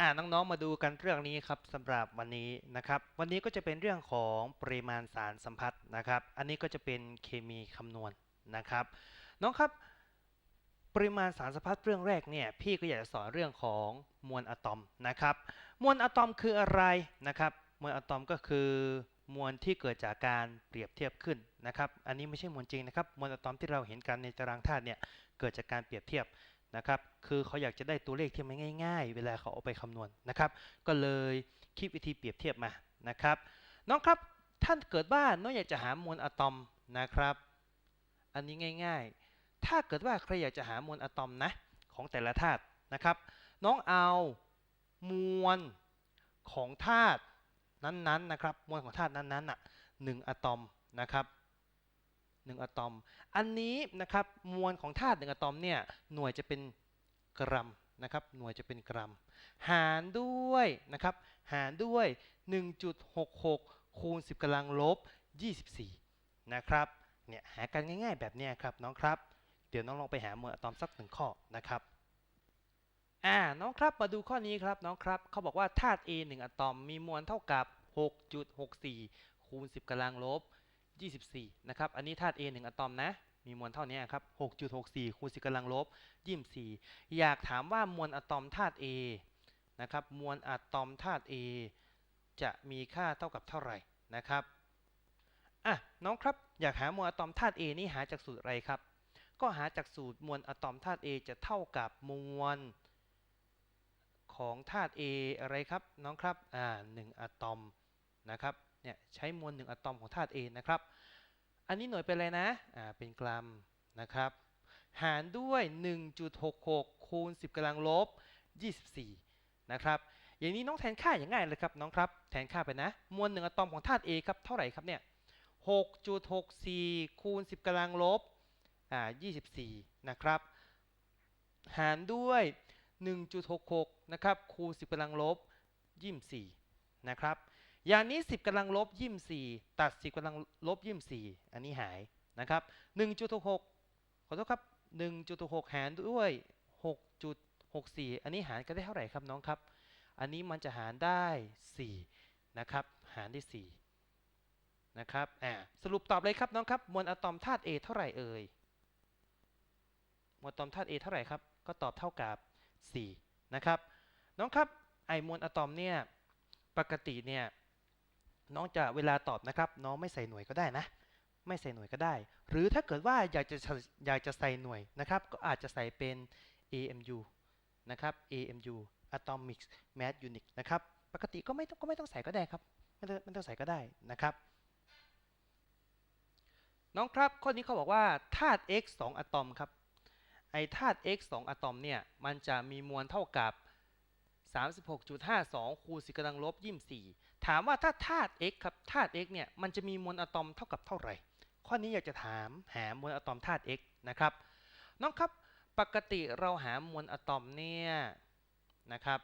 อ่าน้องๆมาดูกันเรื่องนี้ครับสำหรับวันนี้นะครับ วันนี้ก็จะเป็นเรื่องของปริมาณสารสัมพัทธ์นะครับ อันนี้ก็จะเป็นเคมีคำนวณนะครับ น้องครับ ปริมาณสารสัมพัทธ์เรื่องแรกเนี่ยพี่ก็อยากจะสอนเรื่องของมวลอะตอมนะครับ มวลอะตอมคืออะไรนะครับ มวลอะตอมก็คือมวลที่เกิดจากการเปรียบเทียบขึ้นนะครับ อันนี้ไม่ใช่มวลจริงนะครับ มวลอะตอมที่เราเห็นกันในตารางธาตุเนี่ยเกิดจากการเปรียบเทียบ นะครับ คือเขาอยากจะได้ตัวเลขที่มันง่าย ๆ เวลาเขาเอาไปคำนวณนะครับ ก็เลยคิดวิธีเปรียบเทียบมานะครับ น้องครับท่านเกิดว่าน้องอยากจะหามวลอะตอมนะครับ อันนี้ง่าย ๆ ถ้าเกิดว่าใครอยากจะหามวลอะตอมนะของแต่ละธาตุนะครับ น้องเอามวลของธาตุนั้นๆนะครับ มวลของธาตุนั้นๆน่ะหนึ่งอะตอมนะครับ หนึ่งอะตอม อันนี้นะครับมวลของธาตุหนึ่งอะตอมเนี่ยหน่วยจะเป็นกรัมนะครับหน่วยจะเป็นกรัม หารด้วยนะครับหารด้วย 1.66 คูณ 10กำลังลบ 24 นะครับเนี่ยหากันง่ายๆแบบนี้ครับน้องครับ เดี๋ยวน้องลองไปหามวลอะตอมสักหนึ่งข้อนะครับอ่าน้องครับมาดูข้อนี้ครับน้องครับเขาบอกว่าธาตุ A 1อะตอมมีมวลเท่ากับ 6.64 คูณ 10กำลังลบ 24 นะครับ อันนี้ธาตุ A 1อะตอมนะ มีมวลเท่านี้ครับ 6.64 คูณ10กำลังลบ 24 อยากถามว่ามวลอะตอมธาตุ A นะครับ มวลอะตอมธาตุ A จะมีค่าเท่ากับเท่าไหร่นะครับ อะ น้องครับ อยากหามวลอะตอมธาตุ A นี่หาจากสูตรอะไรครับ ก็หาจากสูตรมวลอะตอมธาตุ A จะเท่ากับมวลของธาตุ A อะไรครับ น้องครับ อ่า1อะตอม นะครับเนี่ยใช้มวล1อะตอมของธาตุ A นะครับ อันนี้หน่วยเป็นอะไรนะอ่าเป็นกรัมนะครับ หารด้วย 1.66 คูณ 10กำลังลบ 24 นะครับ อย่างนี้น้องแทนค่าอย่างง่ายเลยครับน้องครับ แทนค่าไปนะ มวล1อะตอมของธาตุ A ครับเท่าไหร่ครับเนี่ย 6.64 คูณ 10กำลังลบอ่า24 นะครับ หารด้วย 1.66 นะครับ คูณ 10กำลังลบ 24 นะครับ อย่างนี้ 10กำลังลบ24ตัด 10กำลังลบ24อันนี้หายนะครับ1.66ขอโทษครับ1.66หารด้วย 6.64 อันนี้หารกันได้เท่าไหร่ครับน้องครับ อันนี้มันจะหารได้4นะครับหารได้4นะครับอ่าสรุปตอบเลยครับน้องครับมวลอะตอมธาตุ A เท่าไหร่เอ่ยมวลอะตอมธาตุ A เท่าไหร่ครับก็ตอบเท่ากับ4นะครับน้องครับไอมวลอะตอมเนี่ยปกติเนี่ย น้องจะเวลาตอบนะครับ น้องไม่ใส่หน่วยก็ได้นะ ไม่ใส่หน่วยก็ได้ หรือถ้าเกิดว่าอยากจะอยากจะใส่หน่วยนะครับ ก็อาจจะใส่เป็น AMU นะครับ AMU Atomic Mass Unit นะครับ ปกติก็ไม่ต้องก็ไม่ต้องใส่ก็ได้ครับ ไม่ต้องไม่ต้องใส่ก็ได้นะครับ น้องครับ ข้อนี้เขาบอกว่าธาตุ X 2อะตอมครับ ไอธาตุ X 2อะตอมเนี่ย มันจะมีมวลเท่ากับ 36.52คูณ10กำลังลบ24 ถามว่าถ้าธาตุ x ครับธาตุ x เนี่ยมันจะมีมวลอะตอมเท่ากับเท่าไหร่ ข้อนี้อยากจะถามหามวลอะตอมธาตุ x นะครับน้องครับปกติเราหามวลอะตอมเนี่ยนะครับ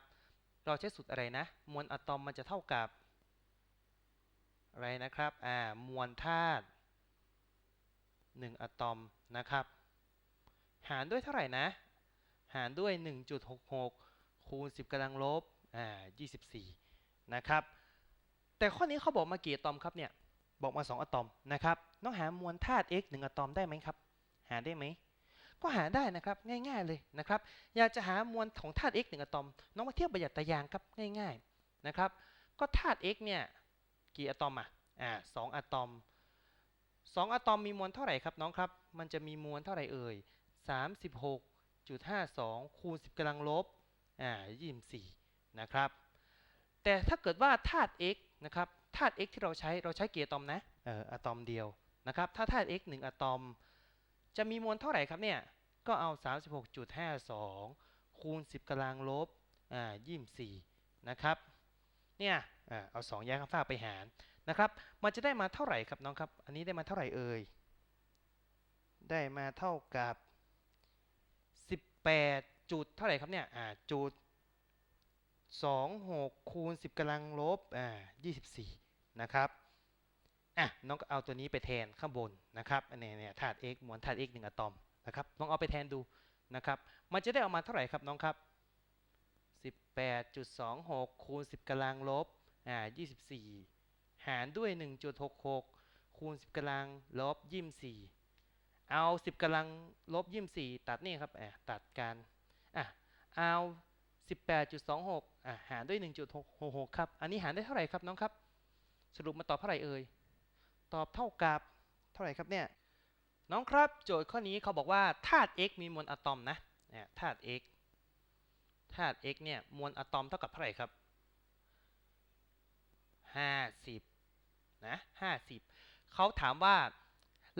เราใช้สูตรอะไรนะ มวลอะตอมมันจะเท่ากับ อะไรนะครับอ่ามวลธาตุ1อะตอมนะครับ หารด้วยเท่าไหร่นะ หารด้วย 1.66 คูณ 10กำลังลบอ่า24 นะครับ แต่ข้อนี้เขาบอกมากี่อะตอมครับเนี่ยบอกมา 2อะตอมนะครับน้องหามวลธาตุ x 1อะตอมได้ไหมครับ หาได้ไหมก็หาได้นะครับง่ายๆเลยนะครับอยากจะหามวลของธาตุ x 1อะตอม น้องมาเทียบประหยัดตารางครับง่ายๆนะครับก็ธาตุ x เนี่ยกี่อะตอมอะอ่า2อะตอม2อะตอมมีมวลเท่าไหร่ครับน้องครับ มันจะมีมวลเท่าไหร่เอ่ย36.52คูณ10กำลังลบอ่า24นะครับแต่ถ้าเกิดว่าธาตุ x นะครับธาตุ x ที่เราใช้เราใช้กี่อะตอมนะเอ่ออะตอมเดียวนะครับถ้าธาตุ x 1อะตอม จะมีมวลเท่าไหร่ครับเนี่ยก็เอา 36.52 คูณ 10กำลังลบอ่า24 นะครับเนี่ยอ่าเอา2แยกข้างฟ้ากไปหารนะครับมันจะได้มาเท่าไหร่ครับน้องครับ อันนี้ได้มาเท่าไหร่เอ่ยได้มาเท่ากับ 18 จุดเท่าไหร่ครับเนี่ยอ่าจุด 26คูณ10กำลังลบอ่า24 นะครับอะน้องก็เอาตัวนี้ไปแทนข้างบนนะครับอันนี้เนี่ยธาตุ x มวลธาตุ x 1อะตอมนะครับลองเอาไปแทนดูนะครับ มันจะได้ออกมาเท่าไหร่ครับน้องครับ 18.26คูณ10กำลังลบอ่า24 หารด้วย 1.66คูณ10กำลังลบ24 เอา 10กำลังลบ24 ตัดนี่ครับอะตัดกันอะเอา 18.26อะหารด้วย 1.66 ครับ อันนี้หารได้เท่าไหร่ครับน้องครับ สรุปมาตอบเท่าไหร่เอ่ย ตอบเท่ากับเท่าไหร่ครับเนี่ย น้องครับโจทย์ข้อนี้เขาบอกว่าธาตุ x มีมวลอะตอมนะเนี่ยธาตุ x ธาตุ x เนี่ย มวลอะตอมเท่ากับเท่าไหร่ครับ 50 นะ 50 เขาถามว่า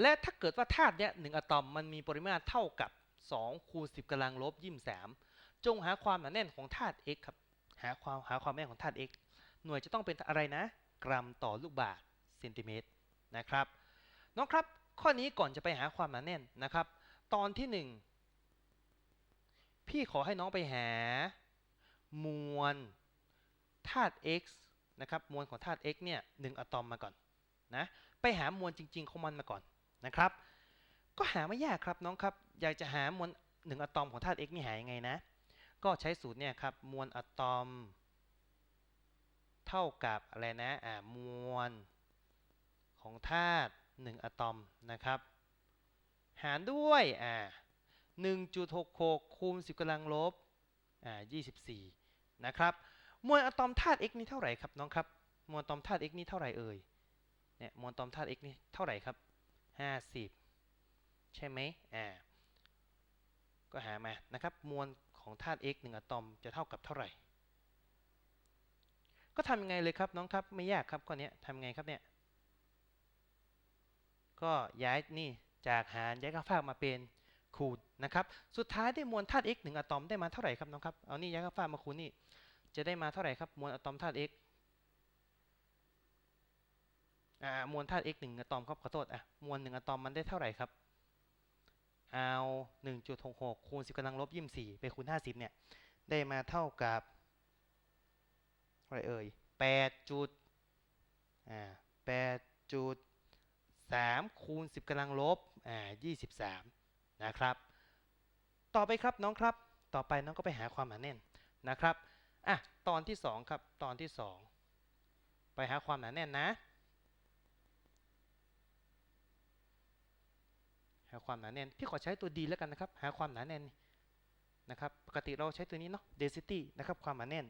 และถ้าเกิดว่าธาตุเนี้ยหนึ่งอะตอมมันมีปริมาตรเท่ากับ2คูณ10กำลังลบ23 จงหาความหนาแน่นของธาตุ x ครับ หาความหาความแน่นของธาตุ x หน่วยจะต้องเป็นอะไรนะ กรัมต่อลูกบาศก์เซนติเมตรนะครับน้องครับ ข้อนี้ก่อนจะไปหาความหนาแน่นนะครับ ตอนที่ 1 พี่ขอให้น้องไปหา มวลธาตุ x นะครับมวลของธาตุ x เนี่ยหนึ่งอะตอมมาก่อนนะไปหามวลจริง ๆ ของมันมาก่อนนะครับ ก็หาไม่ยากครับน้องครับ อยากจะหามวลหนึ่งอะตอมของธาตุ x นี่หายังไงนะ ก็ใช้สูตรเนี่ยครับมวลอะตอม เท่ากับอะไรนะอ่ามวลของธาตุ1อะตอมนะครับ หารด้วยอ่า1.66คูณ10กำลังลบอ่า24 นะครับ มวลอะตอมธาตุ x นี่เท่าไหร่ครับน้องครับ มวลอะตอมธาตุ x นี่เท่าไหร่เอ่ยเนี่ยมวลอะตอมธาตุ x นี่เท่าไหร่ครับ 50 ใช่ไหมอ่าก็หามานะครับ มวล ของธาตุ x 1อะตอมจะเท่ากับเท่าไหร่ ก็ทำยังไงเลยครับน้องครับไม่ยากครับข้อนี้ทำไงครับเนี่ย ก็ย้ายนี่จากหารย้ายค่าฟากมาเป็นคูณนะครับ สุดท้ายได้มวลธาตุ x หนึ่งอะตอมได้มาเท่าไหร่ครับน้องครับ เอานี่ย้ายค่าฟากมาคูณนี่ จะได้มาเท่าไหร่ครับมวลอะตอมธาตุ x อ่ามวลธาตุ x หนึ่งอะตอมครับขอโทษอะมวลหนึ่งอะตอมมันได้เท่าไหร่ครับ เอา1.66 คูณ 10กำลังลบ24ไปคูณ 50 เนี่ย ได้มาเท่ากับอะไรเอ่ย8จุดอ่า8จุด3คูณ 10กำลังลบอ่า23 นะครับ ต่อไปครับน้องครับ ต่อไปน้องก็ไปหาความหนาแน่นนะครับ อะ ตอนที่ 2 ครับ ตอนที่ 2 ไปหาความหนาแน่นนะ หาความหนาแน่น พี่ขอใช้ตัวดีแล้วกันนะครับ หาความหนาแน่นนะครับ ปกติเราใช้ตัวนี้เนาะ density นะครับ ความหนาแน่น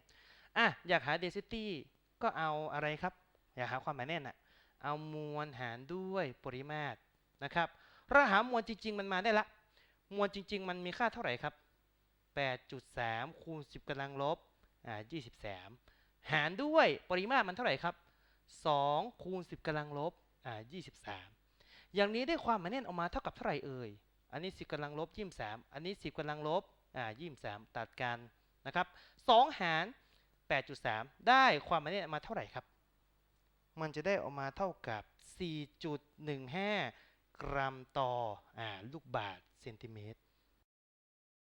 อะ อยากหา density ก็เอาอะไรครับ อยากหาความหนาแน่นอะเอามวลหารด้วยปริมาตรนะครับ เราหามวลจริง ๆ มันมาได้ละ มวลจริง ๆ มันมีค่าเท่าไหร่ครับ 8.3 คูณ 10กำลังลบ อ่า 23 หารด้วยปริมาตรมันเท่าไหร่ครับ 2 คูณ 10กำลังลบ อ่า 23 อย่างนี้ได้ความหมาแน่นออกมาเท่ากับเท่าไหร่เอ่ย อันนี้10กำลังลบยี่สามอันนี้10กำลังลบอ่ายี่สามตัดกันนะครับ2หาร8.3ได้ความหมาแน่นออกมาเท่าไหร่ครับ มันจะได้ออกมาเท่ากับ4.15กรัมต่ออ่าลูกบาศก์เซนติเมตร